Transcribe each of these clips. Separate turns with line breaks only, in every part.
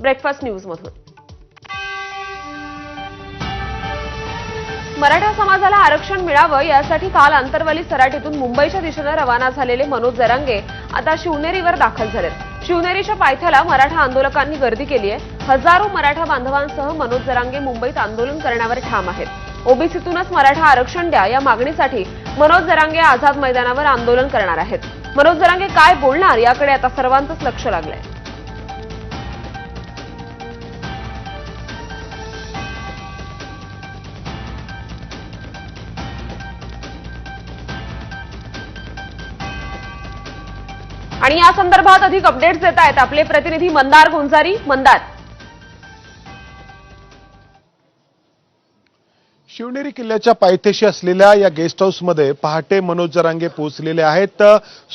Breakfast न्यूजमधून. Maratha समाजाला आरक्षण मिळावं यासाठी काल आंतरवाली सराटीतून मुंबईच्या दिशेनं रवाना झालेले मनोज जरांगे आता शिवनेरीवर दाखल झालेत. शिवनेरीच्या पायथ्याला मराठा आंदोलकांनी गर्दी केली आहे हजारो मराठा बांधवांसह मनोज जरांगे मुंबईत आंदोलन करण्यावर ठाम आहेत. ओबीसीतूनच मराठा आरक्षण द्या या मागणीसाठी मनोज जरांगे आझाद मैदानावर आंदोलन करणार आहेत. मनोज जरांगे काय बोलणार याकडे आता सर्वांचंच लक्ष लागलंय. आणि या संदर्भात अधिक अपडेट्स देत आहेत आपले प्रतिनिधी मंदार गुंजारी. मंदार.
शिवनेरी किल्ल्याच्या पायथ्याशी असलेल्या या गेस्ट हाऊसमध्ये पहाटे मनोज जरांगे पोहोचलेले आहेत.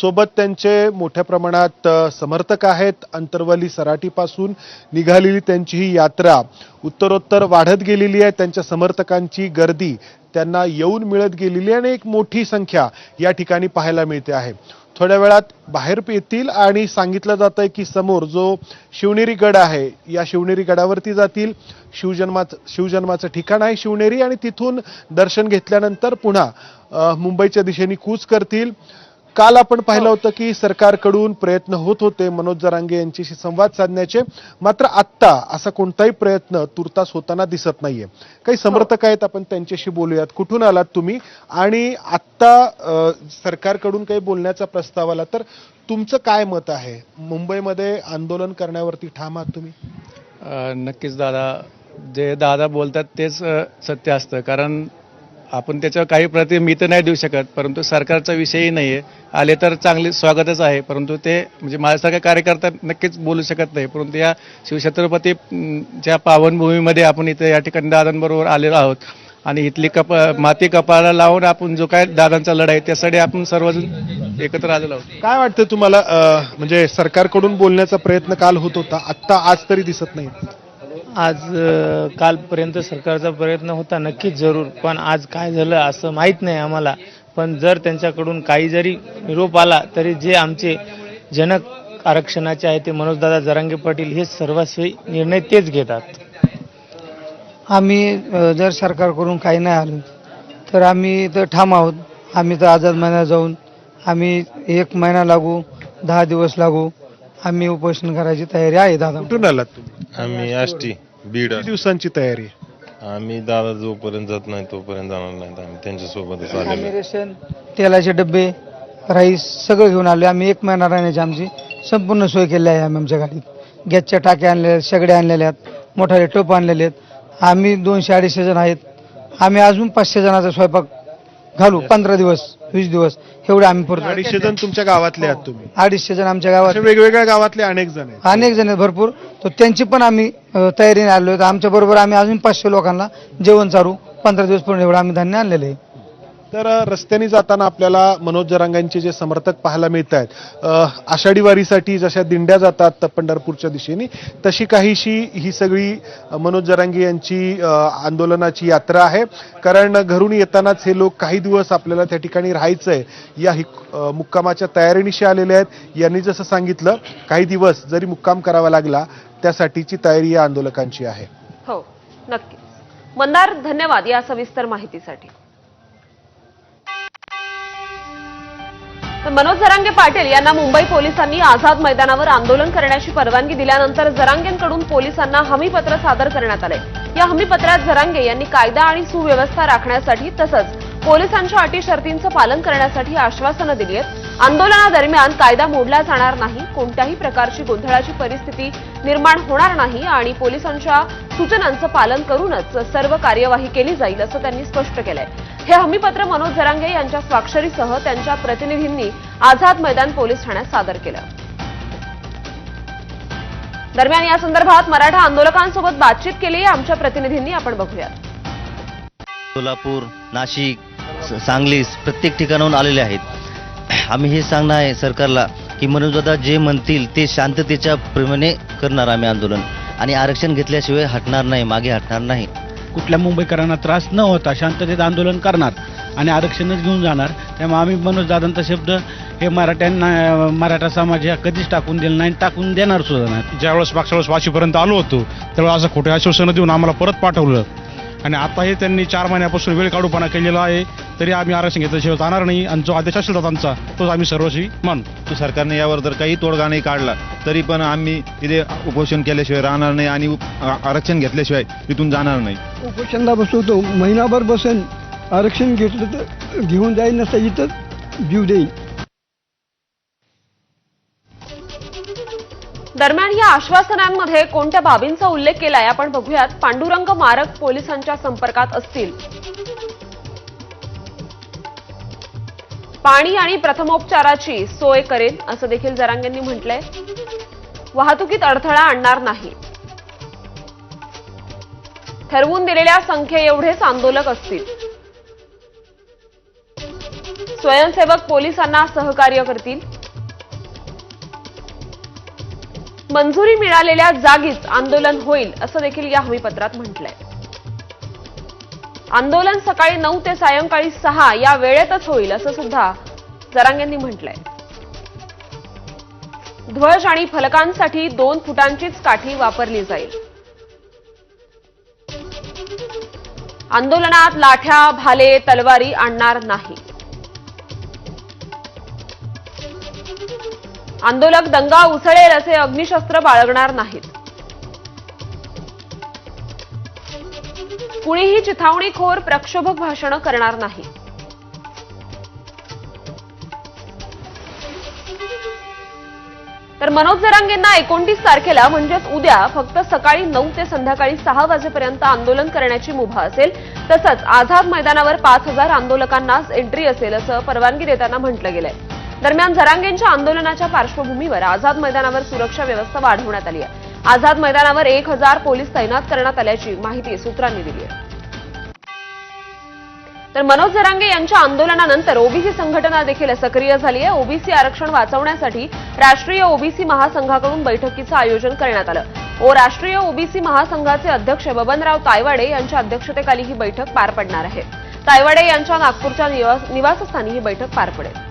सोबत त्यांचे मोठ्या प्रमाणात समर्थक आहेत. अंतरवली सराटीपासून निघालेली त्यांची ही यात्रा उत्तरोत्तर वाढत गेलेली आहे. त्यांच्या समर्थकांची गर्दी त्यांना येऊन मिळत गेलेली आहे आणि एक मोठी संख्या या ठिकाणी पाहायला मिळते आहे. थोड्या वेळात बाहेर येतील आणि सांगितलं जात आहे की समोर जो शिवनेरी गड आहे या शिवनेरी गडावरती जातील. शिवजन्माचं शिवजन्माचं ठिकाण आहे शिवनेरी आणि तिथून दर्शन घेतल्यानंतर पुन्हा मुंबईच्या दिशेने कूच करतील. काल आपण पाहिलं होतं की सरकारकडून प्रयत्न होत होते मनोज जरांगे यांच्याशी संवाद साधण्याचे. मात्र आत्ता असा कोणताही प्रयत्न तुर्तास होताना दिसत नाहीये. काही समर्थक आहेत आपण त्यांच्याशी बोलूयात. कुठून आलात तुम्ही? आणि आत्ता सरकारकडून काही बोलण्याचा प्रस्ताव आला तर तुमचं काय मत आहे? मुंबईमध्ये आंदोलन करण्यावरती ठाम आहात तुम्ही?
नक्कीच दादा. जे दादा बोलतात तेच सत्य असतं. कारण आपण त्याच्यावर काही प्रति मी तर नाही देऊ शकत परंतु सरकारचा विषयही नाही आहे आले तर चांगले स्वागतच आहे परंतु ते म्हणजे माझ्यासारख्या कार्यकर्ता नक्कीच बोलू शकत नाही. परंतु या शिवछत्रपती पावनभूमीमध्ये आपण इथे या ठिकाणी दादांबरोबर आलेलो आहोत आणि इथली कप माती कपाळाला लावून आपण जो काय दादांचा लढाई त्यासाठी आपण सर्वजण एकत्र आलेलो आहोत.
काय वाटतं तुम्हाला म्हणजे सरकारकडून बोलण्याचा प्रयत्न काल होत होता आत्ता आज तरी दिसत नाही?
आज कालपर्यंत सरकारचा प्रयत्न होता नक्कीच जरूर. पण आज काय झालं असं माहीत नाही आम्हाला. पण जर त्यांच्याकडून काही जरी निरोप आला तरी जे आमचे जनक आरक्षणाचे आहे ते मनोजदादा जरांगे पाटील हे सर्वस्वी निर्णय तेच घेतात.
आम्ही जर सरकारकडून काही नाही आलो तर आम्ही इथं ठाम आहोत. आम्ही तर आझाद महिन्यात जाऊन आम्ही एक महिना लागू दहा दिवस लागू आम्ही उपोषण करायची तयारी आहे दादा.
कुठून आलात तुम्ही?
आम्ही आष्टी बीड.
किती दिवसांची तयारी आहे?
आम्ही दादा जोपर्यंत जात नाही तोपर्यंत जाणार नाहीत आम्ही त्यांच्यासोबतच आलेलो
आम्ही रेशन तेलाचे डबे राईस सगळं घेऊन आलो आम्ही एक महिना राहण्याची आमची संपूर्ण सोय केली आहे आम्ही आमच्या गाडीत. गॅसच्या टाक्या आणलेल्या आहेत शेगड्या आणलेल्या आहेत मोठाले टोप आणलेले आहेत. आम्ही दोनशे अडीचशे जण आहेत. आम्ही अजून पाचशे जणांचा स्वयंपाक घालू पंधरा दिवस वीस दिवस. एवढे आम्ही पुरतो
अडीचशे जण तुमच्या गावातले आहात तुम्ही.
अडीचशे जण आमच्या गावात
असे वेगवेगळ्या गावातले अनेक जण आहेत.
अनेक जण आहेत भरपूर. तर त्यांची पण आम्ही अ, तयारीने आलो आमच्या बरोबर आम्ही अजून पाचशे लोकांना जेवण चारू पंधरा दिवस पूर्ण एवढं आम्ही धान्य आणलेलं आहे.
तर रस्त्याने जाताना आपल्याला मनोज जरांगांचे जे समर्थक पाहायला मिळत आहेत आषाढी वारीसाठी जशा दिंड्या जातात पंढरपूरच्या दिशेने तशी काहीशी ही सगळी मनोज जरांगे यांची आंदोलनाची यात्रा आहे. कारण घरून येतानाच हे लोक काही दिवस आपल्याला त्या ठिकाणी राहायचं आहे या हि- मुक्कामाच्या तयारीनिशी आलेले आहेत. यांनी जसं सांगितलं काही दिवस जरी मुक्काम करावा लागला त्यासाठीची तयारी या आंदोलकांची आहे.
हो नक्की मंदार धन्यवाद या सविस्तर माहितीसाठी. तर मनोज जरांगे पाटील यांना मुंबई पोलिसांनी आझाद मैदानावर आंदोलन करण्याची परवानगी दिल्यानंतर जरांगेंकडून पोलिसांना हमीपत्र सादर करण्यात आले. या हमीपत्रात जरांगे यांनी कायदा आणि सुव्यवस्था राखण्यासाठी तसंच पोलिसांच्या अटी शर्तींचं पालन करण्यासाठी आश्वासनं दिली आहेत. आंदोलनादरम्यान कायदा मोडला जाणार नाही कोणत्याही प्रकारची गोंधळाची परिस्थिती निर्माण होणार नाही आणि पोलिसांच्या सूचनांचं पालन करूनच सर्व कार्यवाही केली जाईल असं त्यांनी स्पष्ट केलंय. हे हमीपत्र मनोज जरांगे यांच्या स्वाक्षरीसह त्यांच्या प्रतिनिधींनी आझाद मैदान पोलीस ठाण्यात सादर केलं. दरम्यान या संदर्भात मराठा आंदोलकांसोबत बातचीत केली आमच्या प्रतिनिधींनी आपण बघूयात.
सोलापूर नाशिक सांगलीस प्रत्येक ठिकाणाहून आलेले आहेत. आम्ही हे सांगणार आहे सरकारला की मनोजदादा जे म्हणतील ते शांततेच्या प्रेमाने करणार आम्ही आंदोलन. आणि आरक्षण घेतल्याशिवाय हटणार नाही मागे हटणार नाही.
कुठल्या मुंबईकरांना त्रास न होता शांततेत आंदोलन करणार आणि आरक्षणच घेऊन जाणार त्यामुळे आम्ही मनोजदादांचा शब्द हे मराठ्यांना मराठा समाज हा कधीच टाकून दिलं नाही टाकून देणार सुद्धा नाही.
ज्यावेळेस मागच्या वेळेस वाशीपर्यंत आलो होतो त्यावेळेस असं खोटे आश्वासनं देऊन आम्हाला परत पाठवलं. आणि आताही त्यांनी चार महिन्यापासून वेळ काढूपणा केलेला आहे तरी आम्ही आरक्षण घेतल्याशिवाय जाणार नाही आणि जो आदेश असेल दादांचा तोच आम्ही सर्वस्वी मानतो
सरकारने यावर जर काही तोडगा नाही काढला तरी पण आम्ही तिथे उपोषण केल्याशिवाय राहणार नाही आणि आरक्षण घेतल्याशिवाय तिथून जाणार नाही.
उपोषणला बसवतो महिनाभर बसेन. आरक्षण घेतलं तर घेऊन जाईल नसता इथंच जीव देईन.
दरम्यान या आश्वासनांमध्ये कोणत्या बाबींचा उल्लेख केलाय आपण बघूयात. पांडुरंग मारक पोलिसांच्या संपर्कात असतील. पाणी आणि प्रथमोपचाराची सोय करेन असं देखील जरांगेंनी म्हटलंय. वाहतुकीत अडथळा आणणार नाही. ठरवून दिलेल्या संख्ये एवढेच आंदोलक असतील. स्वयंसेवक पोलिसांना सहकार्य करतील. मंजुरी मिळालेल्या जागीच आंदोलन होईल असं देखील या हमीपत्रात म्हटलंय. आंदोलन सकाळी नऊ ते सायंकाळी सहा या वेळेतच होईल असं सुद्धा जरांग यांनी म्हटलंय. ध्वज आणि फलकांसाठी दोन फुटांचीच काठी वापरली जाईल. आंदोलनात लाठ्या भाले तलवारी आणणार नाही. आंदोलक दंगा उसळेल असे अग्निशस्त्र बाळगणार नाहीत. कुणीही चिथावणीखोर प्रक्षोभक भाषणं करणार नाही. तर मनोज जरांगेंना एकोणतीस तारखेला म्हणजेच उद्या फक्त सकाळी नऊ ते संध्याकाळी सहा वाजेपर्यंत आंदोलन करण्याची मुभा असेल. तसंच आझाद मैदानावर पाच हजार आंदोलकांनाच एंट्री असेल असं परवानगी देताना म्हटलं गेलंय. दरम्यान झरांगेंच्या आंदोलनाच्या पार्श्वभूमीवर आझाद मैदानावर सुरक्षा व्यवस्था वाढवण्यात आली आहे. आझाद मैदानावर एक हजार पोलीस तैनात करण्यात आल्याची माहिती सूत्रांनी दिली आहे. तर मनोज जरांगे यांच्या आंदोलनानंतर ओबीसी संघटना देखील सक्रिय झाली आहे. ओबीसी आरक्षण वाचवण्यासाठी राष्ट्रीय ओबीसी महासंघाकडून बैठकीचं आयोजन करण्यात आलं. ओ राष्ट्रीय ओबीसी महासंघाचे अध्यक्ष बबनराव तायवाडे यांच्या अध्यक्षतेखाली ही बैठक पार पडणार आहे. तायवाडे यांच्या नागपूरच्या निवासस्थानी ही बैठक पार पडेल.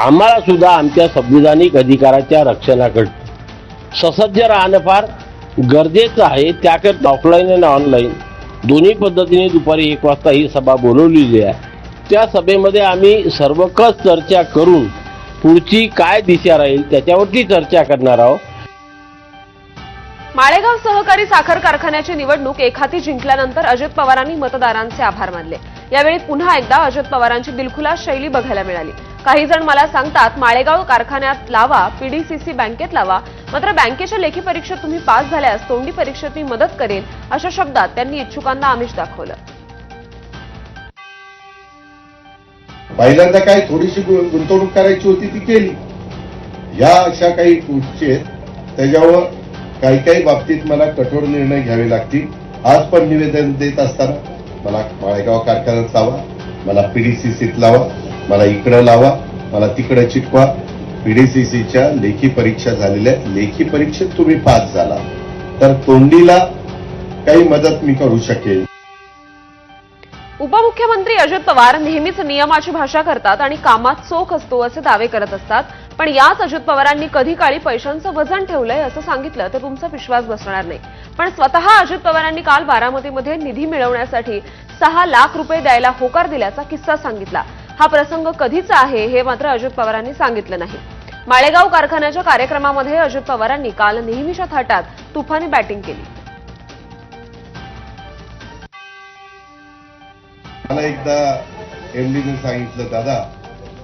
आम्हाला सुद्धा आमच्या संविधानिक अधिकाराच्या रक्षणाकडे. ससज्ज राहणं फार गरजेचं आहे. त्याकरता ऑफलाईन आणि ऑनलाईन दोन्ही पद्धतीने दुपारी एक वाजता ही सभा बोलवलेली आहे. त्या सभेमध्ये आम्ही सर्वकष चर्चा करून पुढची काय दिशा राहील त्याच्यावरती चर्चा करणार आहोत.
माळेगाव सहकारी साखर कारखान्याची निवडणूक एखादी जिंकल्यानंतर अजित पवारांनी मतदारांचे आभार मानले. यावेळी पुन्हा एकदा अजित पवारांची दिलखुलास शैली बघायला मिळाली. काही जण मला सांगतात माळेगाव कारखान्यात लावा पीडीसीसी बँकेत लावा. मात्र बँकेच्या लेखी परीक्षेत तुम्ही पास झाल्यास तोंडी परीक्षेत मी मदत करेन अशा शब्दात त्यांनी इच्छुकांना आमिष दाखवलं.
पहिल्यांदा काय थोडीशी गुंतवणूक करायची होती ती केली. या अशा काही गोष्टी आहेत त्याच्यावर काही काही बाबतीत मला कठोर निर्णय घ्यावे लागतील. आज पण निवेदन देत असताना मला माळेगाव कारखान्यात लावा मला पीडीसीसीत लावा. मला इकडं लावा मला तिकडं चिटकवा पीडीसीसीच्या लेखी परीक्षा झालेल्या लेखी परीक्षेत तुम्ही पास झाला. तर तोंडीला काही मदत मी करू शकेल.
उपमुख्यमंत्री अजित पवार नेहमीच नियमाची भाषा करतात आणि कामात चोख असतो असे दावे करत असतात. पण याच अजित पवारांनी कधी काळी पैशांचं वजन ठेवलंय असं सांगितलं तर तुमचा विश्वास बसणार नाही. पण स्वतः अजित पवारांनी काल बारामतीमध्ये निधी मिळवण्यासाठी सहा लाख रुपये द्यायला होकार दिल्याचा किस्सा सांगितला. हा प्रसंग कधीचा आहे हे मात्र अजित पवारांनी सांगितलं नाही. माळेगाव कारखान्याच्या कार्यक्रमामध्ये अजित पवारांनी काल नेहमीच्या थाटात तुफानी बॅटिंग केली.
मला एकदा एमडीने सांगितलं दादा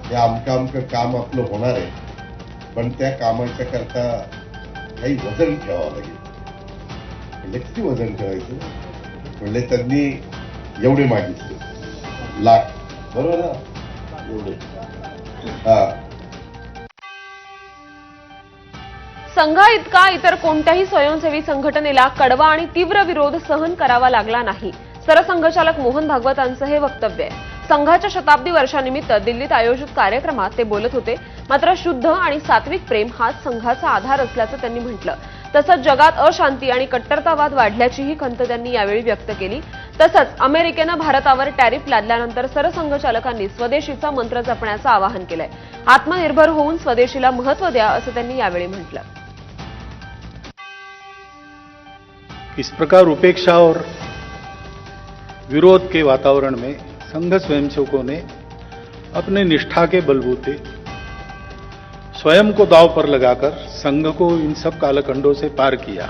हे आमकं आमकं काम आपलं होणार आहे पण त्या कामाच्या करता काही वजन ठेवावं लागेल. म्हणजे किती वजन ठेवायचं. म्हणजे त्यांनी एवढे मागितले. लाख. बरोबर ना?
संघा इतका इतर कोणत्याही स्वयंसेवी संघटनेला कडवा आणि तीव्र विरोध सहन करावा लागला नाही. सरसंघचालक मोहन भागवतांचं हे वक्तव्य आहे. संघाच्या शताब्दी वर्षानिमित्त दिल्लीत आयोजित कार्यक्रमात ते बोलत होते मात्र शुद्ध आणि सात्विक प्रेम हाच संघाचा आधार असल्याचं त्यांनी म्हटलं. तसंच जगात अशांती आणि कट्टरतावाद वाढल्याचीही खंत त्यांनी यावेळी व्यक्त केली. तसंच अमेरिकेनं भारतावर टॅरिफ लादल्यानंतर सरसंघचालकांनी स्वदेशीचा मंत्र जपण्याचं आवाहन केलंय. आत्मनिर्भर होऊन स्वदेशीला महत्त्व द्या असं त्यांनी यावेळी म्हटलं.
इस प्रकार उपेक्षा और विरोध के वातावरण में संघ स्वयंसेवकों ने अपने निष्ठा के बलबूते स्वयं को दाव पर लगाकर संघ को इन सब कालखंडों से पार किया।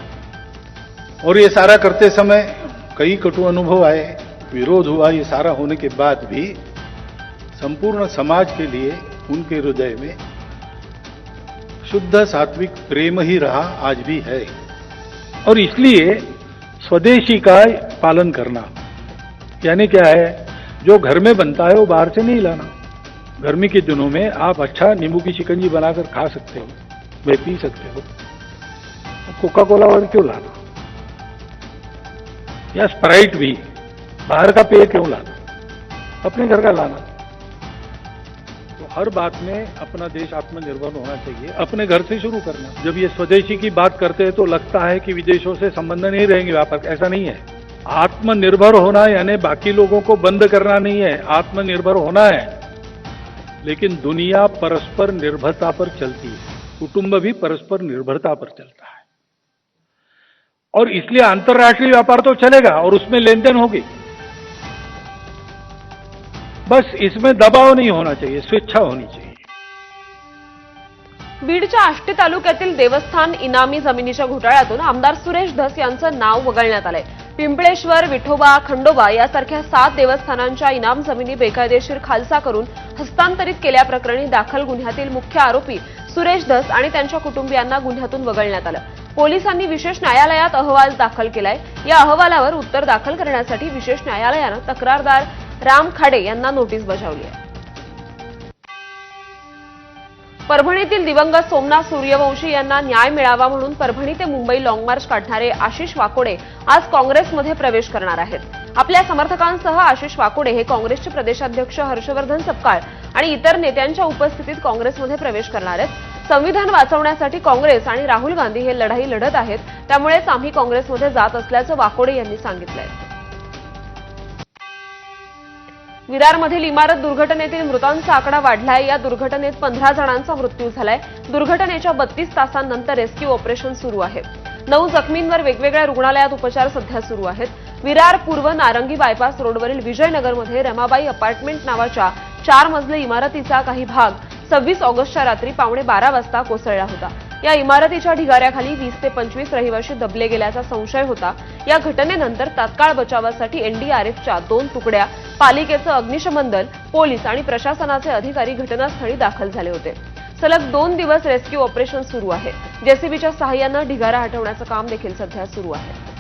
और ये सारा करते समय कई कटु अनुभव आए, विरोध हुआ ये सारा होने के बाद भी संपूर्ण समाज के लिए उनके हृदय में शुद्ध सात्विक प्रेम ही रहा, आज भी है। और इसलिए स्वदेशी का पालन करना, यानी क्या है, जो घर में बनता है वो बाहर से नहीं लाना। गर्मी के दिनों में आप अच्छा नींबू की शिकंजी बनाकर खा सकते हो वे पी सकते हो। कोका कोला वाले क्यों लाना? या स्प्राइट भी, बाहर का पेय क्यों लाना? अपने घर का लाना। तो हर बात में अपना देश आत्मनिर्भर होना चाहिए, अपने घर से शुरू करना। जब ये स्वदेशी की बात करते हैं तो लगता है कि विदेशों से संबंध नहीं रहेंगे व्यापार, ऐसा नहीं है। आत्मनिर्भर होना यानी बाकी लोगों को बंद करना नहीं है, आत्मनिर्भर होना है। लेकिन दुनिया परस्पर निर्भरता पर चलती है, कुटुंब भी परस्पर निर्भरता पर चलता है। और इसलिए अंतर्राष्ट्रीय व्यापार तो चलेगा और उसमें लेन देन होगी। बस इसमें दबाव नहीं होना चाहिए स्वेच्छा होनी चाहिए।
बीडच्या आष्टी तालुक्यातील देवस्थान इनामी जमिनीच्या घोटाळ्यातून आमदार सुरेश धस यांचं नाव वगळण्यात आलंय. पिंपळेश्वर विठोबा खंडोबा यासारख्या सात देवस्थानांच्या इनाम जमिनी बेकायदेशीर खालसा करून हस्तांतरित केल्याप्रकरणी दाखल गुन्ह्यातील मुख्य आरोपी सुरेश धस आणि त्यांच्या कुटुंबियांना गुन्ह्यातून वगळण्यात आलं. पोलिसांनी विशेष न्यायालयात अहवाल दाखल केलाय. या अहवालावर उत्तर दाखल करण्यासाठी विशेष न्यायालयानं तक्रारदार राम खाडे यांना नोटीस बजावली आहे. परभणीतील दिवंगत सोमनाथ सूर्यवंशी यांना न्याय मिळावा म्हणून परभणी ते मुंबई लाँग मार्च काढणारे आशिष वाकोडे आज काँग्रेसमध्ये प्रवेश करणार आहेत. आपल्या समर्थकांसह आशिष वाकोडे हे काँग्रेसचे प्रदेशाध्यक्ष हर्षवर्धन सपकाळ आणि इतर नेत्यांच्या उपस्थितीत काँग्रेसमध्ये प्रवेश करणार आहेत. संविधान वाचवण्यासाठी काँग्रेस आणि राहुल गांधी हे लढाई लढत आहेत. त्यामुळेच आम्ही काँग्रेसमध्ये जात असल्याचं वाकोडे यांनी सांगितलंय. विरारमधील इमारत दुर्घटनेतील मृतांचा आकडा वाढलाय. या दुर्घटनेत पंधरा जणांचा मृत्यू झालाय. दुर्घटनेच्या बत्तीस तासांनंतर रेस्क्यू ऑपरेशन सुरू आहे. नऊ जखमींवर वेगवेगळ्या रुग्णालयात उपचार सध्या सुरू आहेत. विरार पूर्व नारंगी बायपास रोडवरील विजयनगरमध्ये रमाबाई अपार्टमेंट नावाच्या चार मजली इमारतीचा काही भाग सव्वीस ऑगस्टच्या रात्री पावणे बारा वाजता कोसळला होता. या इमारतीच्या ढिगाऱ्याखाली वीस ते पंचवीस रहिवाशी दबले गेल्याचा संशय होता. या घटनेनंतर तात्काळ बचावासाठी एनडीआरएफच्या दोन तुकड्या पालिकेचं अग्निशमन दल पोलीस आणि प्रशासनाचे अधिकारी घटनास्थळी दाखल झाले होते. सलग दोन दिवस रेस्क्यू ऑपरेशन सुरू आहे. जेसीबीच्या सहाय्यानं ढिगारा हटवण्याचं काम देखील सध्या सुरू आहे.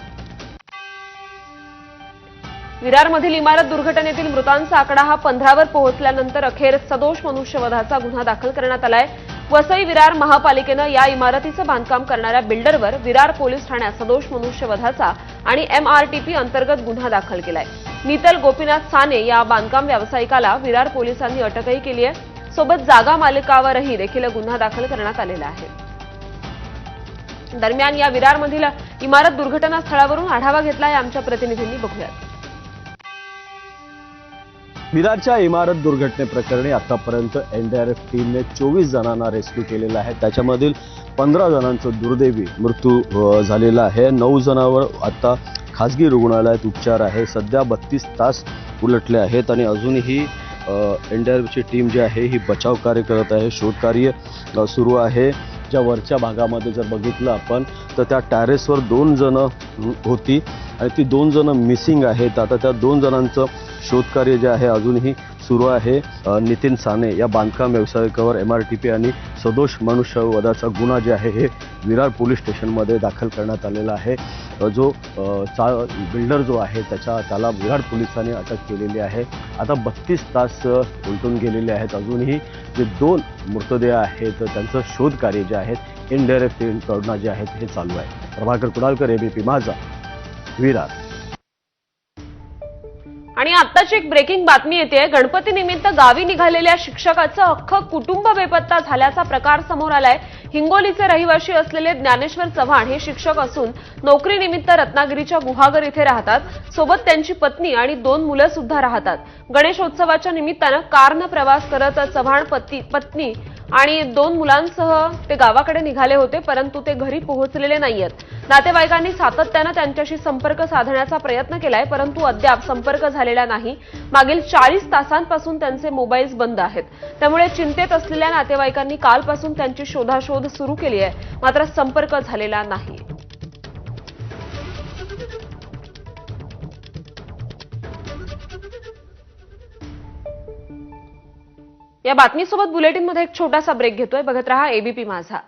विरारमधील इमारत दुर्घटनेतील मृतांचा आकडा हा पंधरावर पोहोचल्यानंतर अखेर सदोष मनुष्यवधाचा गुन्हा दाखल करण्यात आलाय. वसई विरार महापालिकेनं या इमारतीचं बांधकाम करणाऱ्या बिल्डरवर विरार पोलीस ठाण्यात सदोष मनुष्यवधाचा आणि एमआरटीपी अंतर्गत गुन्हा दाखल केलाय. नीतल गोपीनाथ साने या बांधकाम व्यावसायिकाला विरार पोलिसांनी अटकही केली आहे. सोबत जागा मालकावरही देखील गुन्हा दाखल करण्यात आलेला आहे. दरम्यान या विरारमधील इमारत दुर्घटना स्थळावरून आढावा घेतलाय आमच्या प्रतिनिधींनी. बघूयात.
मिरारच्या इमारत दुर्घटनेप्रकरणी आतापर्यंत एनडीआरएफ टीमने चोवीस जणांना रेस्क्यू केलेला आहे. त्याच्यामधील पंधरा जणांचं दुर्दैवी मृत्यू झालेला आहे. नऊ जणांवर आता खाजगी रुग्णालयात उपचार आहे. सध्या बत्तीस तास उलटले आहेत आणि अजूनही एन डी आर एफची टीम जी आहे ही बचाव कार्य करत आहे. शोधकार्य सुरू आहे. ज्या वरच्या भागामध्ये जर बघितलं आपण तर त्या टॅरेसवर दोन जणं होती आणि ती दोन जणं मिसिंग आहेत. आता त्या दोन जणांचं शोधकार्य जे आहे अजूनही सुरू आहे. नितीन साने या बांधकाम व्यावसायिकावर एम आर टी पी आणि सदोष मनुष्यवधाचा गुन्हा जे आहे हे विरार पोलीस स्टेशनमध्ये दाखल करण्यात आलेला आहे. जो चा बिल्डर जो आहे त्याच्या त्याला विरार पोलिसांनी अटक केलेली आहे. आता बत्तीस तास उलटून गेलेले आहेत. अजूनही जे दोन मृतदेह आहेत त्यांचं शोधकार्य जे आहेत इनडायरेक्ट डी जे आहेत हे चालू आहे. प्रभाकर कुडालकर एबीपी माझा विरार.
आणि आत्ताची एक ब्रेकिंग बातमी येते गणपती निमित्त गावी निघालेल्या शिक्षकाचं अख्खं कुटुंब बेपत्ता झाल्याचा प्रकार समोर आलाय. हिंगोलीचे रहिवाशी असलेले ज्ञानेश्वर चव्हाण हे शिक्षक असून नोकरीनिमित्त रत्नागिरीच्या गुहागर इथे राहतात. सोबत त्यांची पत्नी आणि दोन मुलं सुद्धा राहतात. गणेशोत्सवाच्या निमित्तानं कारनं प्रवास करत चव्हाण पती पत्नी आणि दोन मुलांसह ते गावाकडे निघाले होते परंतु ते घरी पोहोचलेले नाहीयेत. नातेवाईकांनी सातत्यानं त्यांच्याशी संपर्क साधण्याचा प्रयत्न केलाय परंतु अद्याप संपर्क झालेला नाही. मागील चाळीस तासांपासून त्यांचे मोबाईल्स बंद आहेत. त्यामुळे चिंतेत असलेल्या नातेवाईकांनी कालपासून त्यांची शोधाशोध सुरू केली आहे. मात्र संपर्क झालेला नाही. या बातमीसोबत बुलेटिनमध्ये एक छोटासा ब्रेक घेतोय. बघत रहा एबीपी माझा.